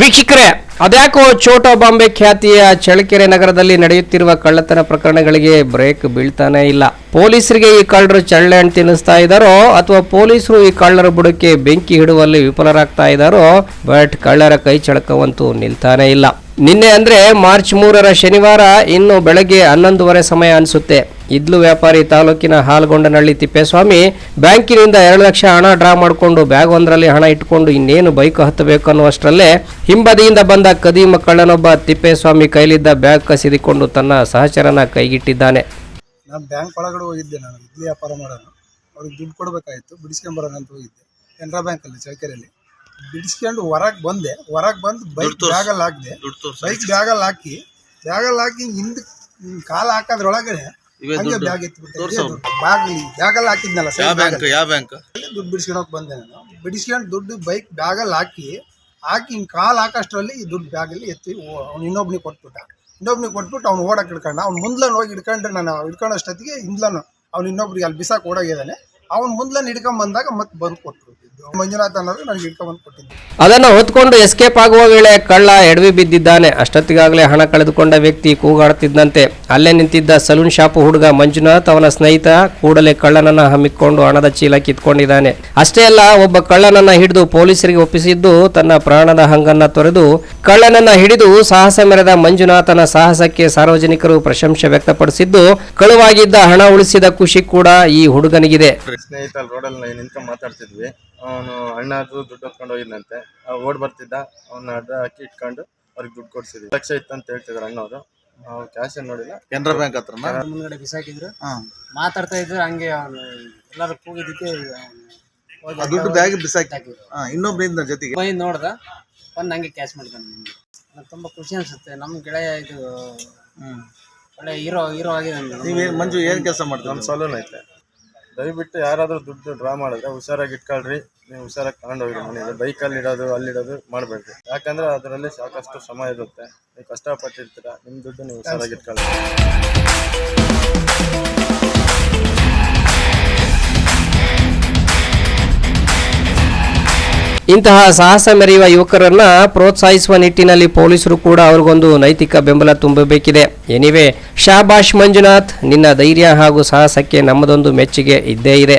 ವೀಕ್ಷಕರೇ, ಅದ್ಯಾಕೋ ಚೋಟೋ ಬಾಂಬೆ ಖ್ಯಾತಿಯ ಚಳ್ಳಕೆರೆ ನಗರದಲ್ಲಿ ನಡೆಯುತ್ತಿರುವ ಕಳ್ಳತನ ಪ್ರಕರಣಗಳಿಗೆ ಬ್ರೇಕ್ ಬೀಳ್ತಾನೆ ಇಲ್ಲ. ಪೊಲೀಸರಿಗೆ ಈ ಕಳ್ಳರು ಚಳ್ಳೆ ಹಣ್ಣು ತಿನ್ನಿಸ್ತಾ ಇದ್ದಾರೋ, ಅಥವಾ ಪೊಲೀಸರು ಈ ಕಳ್ಳರ ಬುಡಕ್ಕೆ ಬೆಂಕಿ ಹಿಡುವಲ್ಲಿ ವಿಫಲರಾಗ್ತಾ ಇದ್ದಾರೋ, ಬಟ್ ಕಳ್ಳರ ಕೈ ಚಳಕವಂತೂ ನಿಲ್ತಾನೆ ಇಲ್ಲ. ನಿನ್ನೆ ಅಂದ್ರೆ ಮಾರ್ಚ್ ಮೂರರ ಶನಿವಾರ, ಇನ್ನು ಬೆಳಗ್ಗೆ ಹನ್ನೊಂದುವರೆ ಸಮಯ ಅನಿಸುತ್ತೆ. ಇದ್ಲು ವ್ಯಾಪಾರಿ ತಾಲೂಕಿನ ಹಾಲ್ಗೊಂಡನಹಳ್ಳಿ ತಿಪ್ಪೇಸ್ವಾಮಿ. ಬ್ಯಾಂಕಿನಿಂದ ಎರಡು ಲಕ್ಷ ಹಣ ಡ್ರಾ ಮಾಡಿಕೊಂಡು ಬ್ಯಾಗ್ ಒಂದರಲ್ಲಿ ಹಣ ಇಟ್ಕೊಂಡು ಇನ್ನೇನು ಬೈಕ್ ಹತ್ತಬೇಕು ಅನ್ನುವಷ್ಟರಲ್ಲೇ ಹಿಂಬದಿಯಿಂದ ಬಂದ ಕದೀಮ ಕಳ್ಳನೊಬ್ಬ ತಿಪ್ಪೇಸ್ವಾಮಿ ಕೈಲಿದ್ದ ಬ್ಯಾಗ್ ಕಸಿದುಕೊಂಡು ತನ್ನ ಸಹಚರನ ಕೈಗಿಟ್ಟಿದ್ದಾನೆ. ನಾನು ಬ್ಯಾಂಕ್ ಒಳಗಡೆ ಹೋಗಿದ್ದೆ ನಾನು ಇಡ್ಲಿ ವ್ಯಾಪಾರ ಮಾಡೋಣ ಅವ್ರಿಗೆ ದುಡ್ಡು ಕೊಡಬೇಕಾಗಿತ್ತು ಬಿಡಿಸ್ಕೊಂಬರೋಣ ಅಂತ ಹೋಗಿದ್ದೆ ಕೆನರಾ ಬ್ಯಾಂಕಲ್ಲಿ ಚೌಕರಿಯಲ್ಲಿ. ಬಿಡಿಸ್ಕೊಂಡು ಹೊರಗೆ ಬಂದೆ ಹೊರಗೆ ಬಂದು ಬೈಕ್ ಬ್ಯಾಗಲ್ಲಿ ಹಾಕಿದೆ. ಬೈಕ್ ಬ್ಯಾಗಲ್ಲಿ ಹಾಕಿ ಬ್ಯಾಗಲ್ಲಿ ಹಾಕಿ ಹಿಂದೆ ಕಾಲು ಹಾಕೋದ್ರೊಳಗಡೆ ಹಂಗೆ ಬ್ಯಾಗ್ ಎತ್ಬಿಟ್ಟೆ. ಬ್ಯಾಗ್ ಬ್ಯಾಗಲ್ಲಿ ಹಾಕಿದ್ನಲ್ಲ ಯಾವ ಸೈಡ್ ಬ್ಯಾಂಕ್ ಯಾವ ಬ್ಯಾಂಕ್ ದುಡ್ಡು ಬಿಡಿಸ್ಕೊಳಕ್ ಬಂದೆ ನಾನು. ಬಿಡಿಸ್ಕೊಂಡು ದುಡ್ಡು ಬೈಕ್ ಬ್ಯಾಗಲ್ಲಿ ಹಾಕಿ ಹಾಕಿ ಹಿಂಗೆ ಕಾಲು ಹಾಕೋಷ್ಟರಲ್ಲಿ ಈ ದುಡ್ಡು ಬ್ಯಾಗಲ್ಲಿ ಎತ್ತಿ ಅವ್ನು ಇನ್ನೊಬ್ನಿಗೆ ಕೊಟ್ಬಿಟ್ಟ. ಇನ್ನೊಬ್ನಿಗೆ ಕೊಟ್ಬಿಟ್ಟು ಅವ್ನು ಓಡಕ್ಕೆ ಹಿಡ್ಕೊಂಡ. ಅವ್ನು ಮುಂದ್ಲನ್ ಹೋಗಿ ಹಿಡ್ಕೊಂಡ್ರೆ ನಾನು ಹಿಡ್ಕೊಂಡಷ್ಟೊತ್ತಿಗೆ ಹಿಂದ್ಲನು. ಅವ್ನು ಇನ್ನೊಬ್ರಿಗೆ ಅಲ್ಲಿ ಬಿಸಾಕ್ ಓಡೋಗಿದ್ದಾನೆ. ಅವ್ನು ಮುಂದ್ಲನ್ ಹಿಡ್ಕೊಂಡ್ ಬಂದಾಗ ಮತ್ತೆ ಬಂದು ಕೊಟ್ಟರು ಮಂಜುನಾಥ್ ಅನ್ನೋದು ನನಗೆ ಹಿಡ್ಕೊಂಡ್ ಕೊಟ್ಟಿದ್ದೆ ಅದನ್ನು ಹೊತ್ಕೊಂಡು ಎಸ್ಕೇಪ್ ಆಗುವ ವೇಳೆ ಕಳ್ಳ ಎಡವಿ ಬಿದ್ದಿದ್ದಾನೆ. ಅಷ್ಟೊತ್ತಿಗಾಗಲೇ ಹಣ ಕಳೆದುಕೊಂಡ ವ್ಯಕ್ತಿ ಕೂಗಾಡುತ್ತಿದ್ದಂತೆ. ಅಲ್ಲೇ ನಿಂತಿದ್ದ ಸಲೂನ್ ಶಾಪ್ ಹುಡುಗ ಮಂಜುನಾಥ್ ಅವನ ಸ್ನೇಹಿತ ಕೂಡಲೇ ಕಳ್ಳನನ್ನ ಹಮ್ಮಿಕೊಂಡು ಹಣದ ಚೀಲ ಕಿತ್ಕೊಂಡಿದ್ದಾನೆ. ಅಷ್ಟೇ ಅಲ್ಲ ಒಬ್ಬ ಕಳ್ಳನನ್ನ ಹಿಡಿದು ಪೊಲೀಸರಿಗೆ ಒಪ್ಪಿಸಿದ್ದು ತನ್ನ ಪ್ರಾಣದ ಹಂಗನ್ನ ತೊರೆದು ಕಳ್ಳನನ್ನ ಹಿಡಿದು ಸಾಹಸ ಮೆರೆದ ಮಂಜುನಾಥನ ಸಾಹಸಕ್ಕೆ ಸಾರ್ವಜನಿಕರು ಪ್ರಶಂಸೆ ವ್ಯಕ್ತಪಡಿಸಿದ್ದು ಕಳುವಾಗಿದ್ದ ಹಣ ಉಳಿಸಿದ ಖುಷಿ ಕೂಡ ಈ ಹುಡುಗನಿಗಿದೆ. ಸ್ನೇಹಿತ ರೋಡಲ್ಲಿ ನಿಂತ್ಕೊಂಡು ಮಾತಾಡ್ತಿದ್ವಿ. ಅವನು ಅಣ್ಣ ಅದು ದುಡ್ಡು ಹೊತ್ಕೊಂಡು ಹೋಗಿದ್ನಂತೆ. ಅವ್ ಓಡ್ ಬರ್ತಿದ್ದ. ಅವನ ಅಡ್ಡ ಹಾಕಿ ಇಟ್ಕೊಂಡು ಅವ್ರಿಗೆ ದುಡ್ಡು ಕೊಡ್ಸಿದ್ವಿ. ಲಕ್ಷ ಇತ್ತು ಅಂತ ಹೇಳ್ತಿದ್ರು ಅಣ್ಣವರು. ನಾವು ಕ್ಯಾಶ್ ಏನ್ ನೋಡಿಲ್ಲ. ಕೆನರಾ ಬ್ಯಾಂಕ್ ಹತ್ರ ಮುಂದ್ಗಡೆ ಬಿಸಾಕಿದ್ರು. ಮಾತಾಡ್ತಾ ಇದ್ರು ಹಂಗೆ ಅವನು ಎಲ್ಲರೂ ಕೂಗಿದ್ದಕ್ಕೆ ದುಡ್ಡು ಬ್ಯಾಗ್ ಬಿಸಾಕಿ ಹಾಕಿದ್ರು. ಇನ್ನೊಬ್ಬರಿಂದ ಜೊತೆಗೆ? ಬಂದು ನೋಡ್ದ ಬಂದು ಹಂಗೆ ಕ್ಯಾಶ್ ಮಾಡ್ಕೊಂಡು ಬಂದೆ. ನಂಗೆ ತುಂಬ ಖುಷಿ ಅನ್ಸುತ್ತೆ. ನಮ್ಮ ಗೆಳೆಯ ಇದು ಒಳ್ಳೆ ಹೀರೋ ಹೀರೋ ಆಗಿದೆ ನೀವೇ ಮಂಜು ಏನ್ ಕೆಲಸ ಮಾಡ್ತೀವಿ ನಮ್ಮ ಸಲೂನ್ ಐತೆ. ದಯವಿಟ್ಟು ಯಾರಾದ್ರೂ ದುಡ್ಡು ಡ್ರಾ ಮಾಡಿದ್ರೆ ಹುಷಾರಾಗಿ ಇಟ್ಕೊಳ್ರಿ. ನೀವು ಹುಷಾರಾಗಿ ತಗೊಂಡು ಹೋಗಿ ಮನೆಯಲ್ಲಿ ಬೈಕಲ್ಲಿ ಇಡೋದು ಅಲ್ಲಿಡೋದು ಮಾಡಬೇಡ್ರಿ ಯಾಕಂದ್ರೆ ಅದರಲ್ಲಿ ಸಾಕಷ್ಟು ಶ್ರಮ ಇರುತ್ತೆ. ನೀವು ಕಷ್ಟಪಟ್ಟಿರ್ತೀರ, ನಿಮ್ಮ ದುಡ್ಡು ನೀವು ಹುಷಾರಾಗಿ ಇಟ್ಕೊಳ್ಳಿ. ಇಂತಹ ಸಾಹಸ ಮೆರೆಯುವ ಯುವಕರನ್ನ ಪ್ರೋತ್ಸಾಹಿಸುವ ನಿಟ್ಟಿನಲ್ಲಿ ಪೊಲೀಸರು ಕೂಡ ಅವ್ರಿಗೊಂದು ನೈತಿಕ ಬೆಂಬಲ ತುಂಬಬೇಕಿದೆ. ಎನಿವೆ, ಶಾಬಾಷ್ ಮಂಜುನಾಥ್, ನಿನ್ನ ಧೈರ್ಯ ಹಾಗೂ ಸಾಹಸಕ್ಕೆ ನಮ್ಮದೊಂದು ಮೆಚ್ಚುಗೆ ಇದ್ದೇ ಇದೆ.